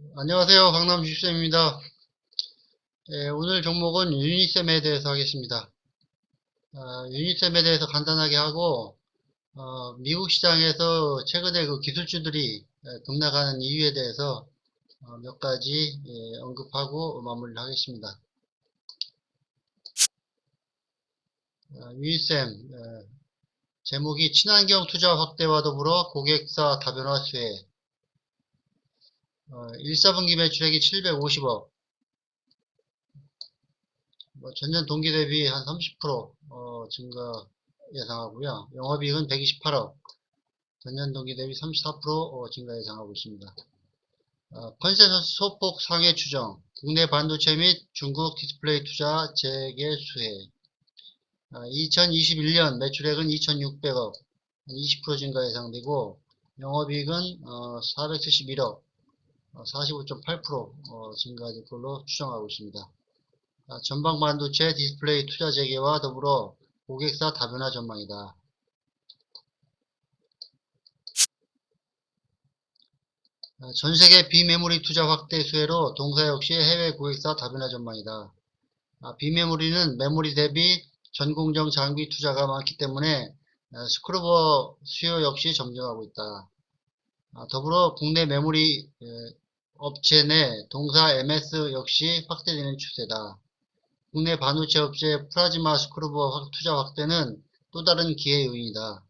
안녕하세요. 강남 주식쌤입니다. 예, 오늘 종목은 유니셈에 대해서 하겠습니다. 아, 유니셈에 대해서 간단하게 하고, 어, 미국 시장에서 최근에 그 기술주들이 예, 급락하는 이유에 대해서 어, 몇 가지 예, 언급하고 마무리를 하겠습니다. 아, 유니셈, 예, 제목이 친환경 투자 확대와 더불어 고객사 다변화 수혜, 어, 1, 4분기 매출액이 750억. 뭐 전년 동기 대비 한 30% 어, 증가 예상하고요. 영업이익은 128억. 전년 동기 대비 34% 어, 증가 예상하고 있습니다. 어, 컨센서스 소폭 상해 추정. 국내 반도체 및 중국 디스플레이 투자 재개 수혜. 2021년 매출액은 2,600억. 20% 증가 예상되고 영업이익은 471억. 45.8% 어, 증가될 걸로 추정하고 있습니다. 아, 전방 반도체 디스플레이 투자 재개와 더불어 고객사 다변화 전망이다. 아, 전세계 비메모리 투자 확대 수혜로 동사 역시 해외 고객사 다변화 전망이다. 아, 비메모리는 메모리 대비 전공정 장비 투자가 많기 때문에 스크루버 수요 역시 점증하고 있다. 더불어 국내 메모리 업체 내 동사 MS 역시 확대되는 추세다. 국내 반도체 업체 플라즈마 스크루버 투자 확대는 또 다른 기회 요인이다.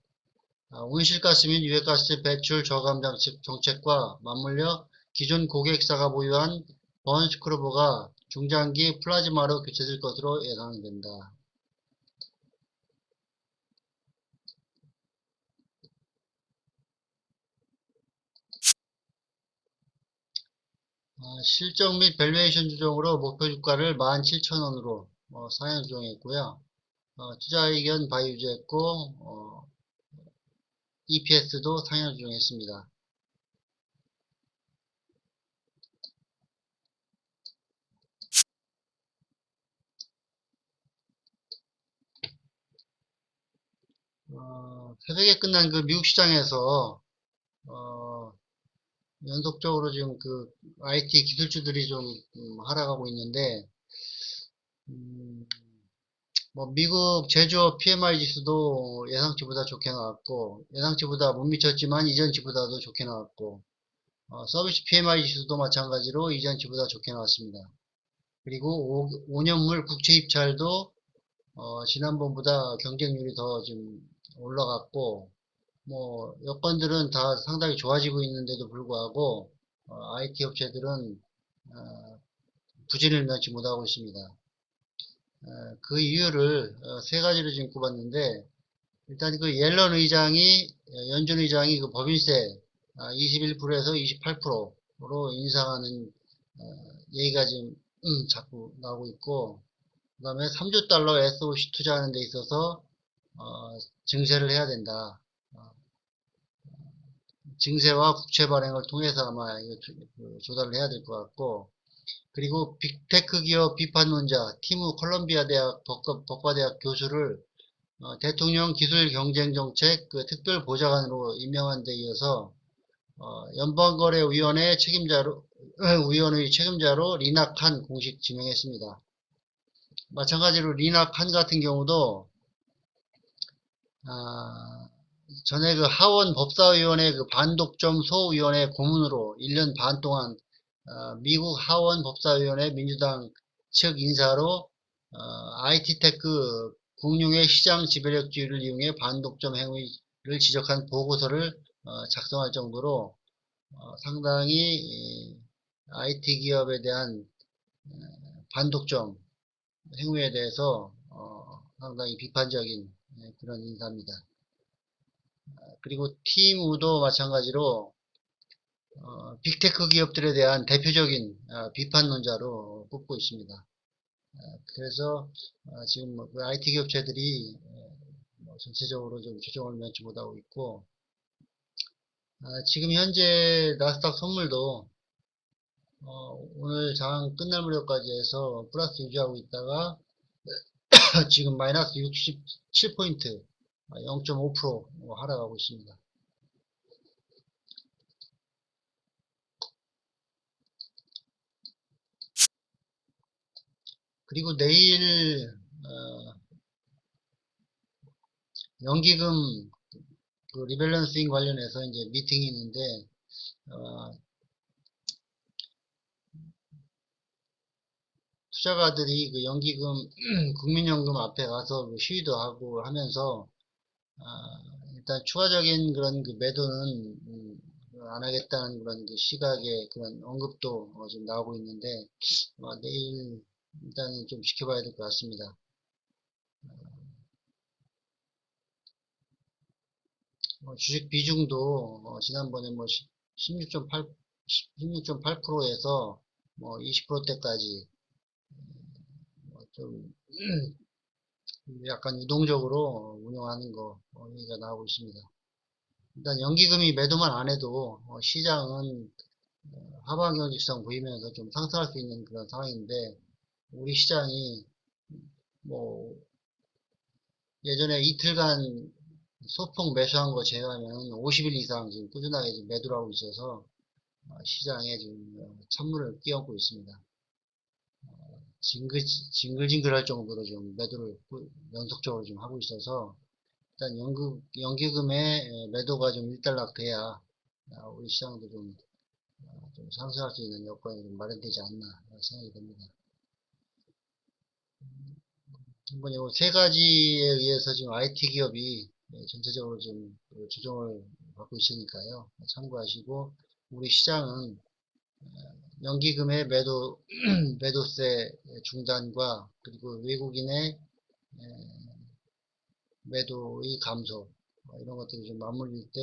아, 온실가스 및 유해가스 배출 저감 정책과 맞물려 기존 고객사가 보유한 번 스크루버가 중장기 플라즈마로 교체될 것으로 예상된다. 실적 및 밸류에이션 주종으로 목표 주가를 17,000원으로 어, 상향 조정했고요. 어, 투자 의견 바이 유지했고 어, EPS도 상향 조정했습니다. 어, 새벽에 끝난 그 미국 시장에서 어, 연속적으로 지금 그 IT 기술주들이 좀 음, 하락하고 있는데 음, 뭐 미국 제조업 PMI 지수도 예상치보다 좋게 나왔고 예상치보다 못 미쳤지만 이전치보다도 좋게 나왔고 어, 서비스 PMI 지수도 마찬가지로 이전치보다 좋게 나왔습니다. 그리고 5, 년물 국채 입찰도 어, 지난번보다 경쟁률이 더 좀 올라갔고 뭐 여건들은 다 상당히 좋아지고 있는데도 불구하고 어, IT 업체들은 어, 부진을 면치 못하고 있습니다. 어, 그 이유를 어, 세 가지로 지금 꼽았는데 일단 그 옐런 의장이 연준 의장이 그 법인세 21%에서 28%로 인상하는 어, 얘기가 지금 음, 자꾸 나오고 있고 그 다음에 3조 달러 SOC 투자하는 데 있어서 어, 증세를 해야 된다. 증세와 국채 발행을 통해서 아마 그 조달을 해야 될 것 같고 그리고 빅테크 기업 비판론자 티무 콜롬비아 대학 법과, 대학 교수를 어, 대통령 기술 경쟁 정책 그 특별 보좌관으로 임명한 데 이어서 어, 연방거래위원회 책임자로 위원회 책임자로 리나 칸 공식 지명했습니다. 마찬가지로 리나 칸 같은 경우도 아, 전에 그 하원 법사위원회 그 반독점 소위원회 고문으로 1년 반 동안 어, 미국 하원 법사위원회 민주당 측 인사로 어, IT테크 공룡의 시장 지배력주의를 이용해 반독점 행위를 지적한 보고서를 어, 작성할 정도로 어, 상당히 IT 기업에 대한 어, 반독점 행위에 대해서 어, 상당히 비판적인 네, 그런 인사입니다. 그리고 팀우도 마찬가지로 어, 빅테크 기업들에 대한 대표적인 어, 비판론자로 뽑고 있습니다. 어, 그래서 어, 지금 뭐 IT 그 기업체들이 어, 뭐 전체적으로 좀 조정을 면치 못하고 있고 아, 지금 현재 나스닥 선물도 어, 오늘 장 끝날 무렵까지 해서 플러스 유지하고 있다가 지금 마이너스 67포인트 어, 0.5% 뭐 하락하고 있습니다. 그리고 내일 어, 연기금 그 리밸런싱 관련해서 이제 미팅이 있는데 어, 투자가들이 그 연기금 국민연금 앞에 가서 그 시위도 하고 하면서 아, 일단 추가적인 그런 그 매도는 음, 안 하겠다는 그런 그 시각의 그런 언급도 어, 좀 나오고 있는데 어, 내일 일단은 좀 지켜봐야 될 것 같습니다. 어, 주식 비중도 어, 지난번에 뭐 16.8 16.8%에서 뭐 20%대까지 뭐좀 약간 유동적으로 운영하는 거 어, 얘기가 나오고 있습니다. 일단 연기금이 매도만 안 해도 어, 시장은 어, 하방 경직성 보이면서 좀 상승할 수 있는 그런 상황인데 우리 시장이 뭐 예전에 이틀간 소폭 매수한 거 제외하면 50일 이상 지금 꾸준하게 매도를 하고 있어서 어, 시장에 지금 어, 찬물을 끼얹고 있습니다. 어, 징글, 징글징글할 정도로 좀 매도를 꾸- 연속적으로 좀 하고 있어서 일단 연금, 연기금의 에, 매도가 좀 일단락 돼야 아, 우리 시장도 좀, 어, 좀 상승할 수 있는 여건이 좀 마련되지 않나 생각이 됩니다. 한번 요세 가지에 의해서 지금 IT 기업이 예, 전체적으로 좀그 조정을 받고 있으니까요. 참고하시고 우리 시장은 어, 연기금의 매도 매도세 중단과 그리고 외국인의 에, 매도의 감소 어, 이런 것들이 좀 맞물릴 때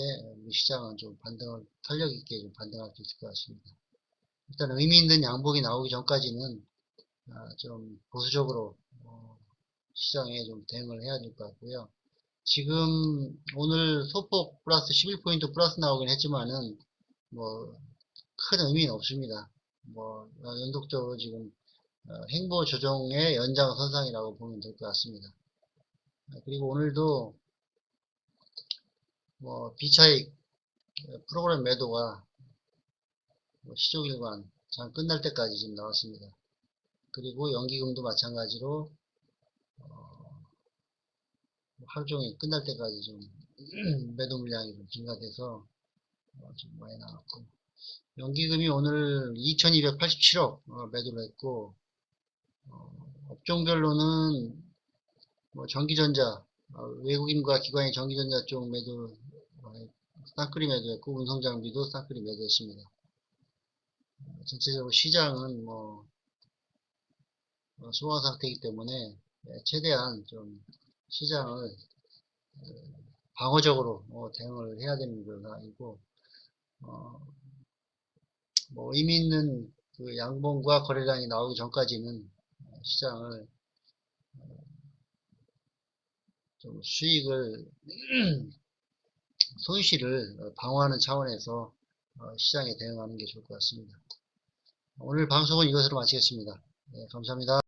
시장은 좀 반등을 탄력 있게 좀 반등할 수 있을 것 같습니다. 일단 의미 있는 양봉이 나오기 전까지는 아, 좀 보수적으로 어, 시장에 좀 대응을 해야 될 것 같고요. 지금 오늘 소폭 플러스 11포인트 플러스 나오긴 했지만은 뭐 큰 의미는 없습니다. 뭐 어, 연속적으로 지금 어, 행보 조정의 연장선상이라고 보면 될 것 같습니다. 아, 그리고 오늘도 뭐 비차익 어, 프로그램 매도가 뭐 시종일관 장 끝날 때까지 지금 나왔습니다. 그리고 연기금도 마찬가지로 어, 하루 종일 끝날 때까지 좀 매도 물량이 좀 증가돼서 어, 좀 많이 나왔고 연기금이 오늘 2287억 어, 매도를 했고 어, 업종별로는 뭐 전기전자 어, 외국인과 기관의 전기전자 쪽 매도 어, 쌍끌이 매도했고 운송장비도 쌍끌이 매도했습니다. 어, 전체적으로 시장은 뭐 어, 소화 상태이기 때문에 예, 최대한 좀 시장을 어, 방어적으로 어, 대응을 해야 되는 건 아니고 어, 뭐 의미 있는 그 양봉과 거래량이 나오기 전까지는 어, 시장을 어, 좀 수익을 손실을 어, 방어하는 차원에서 어, 시장에 대응하는 게 좋을 것 같습니다. 오늘 방송은 이것으로 마치겠습니다. 네, 감사합니다.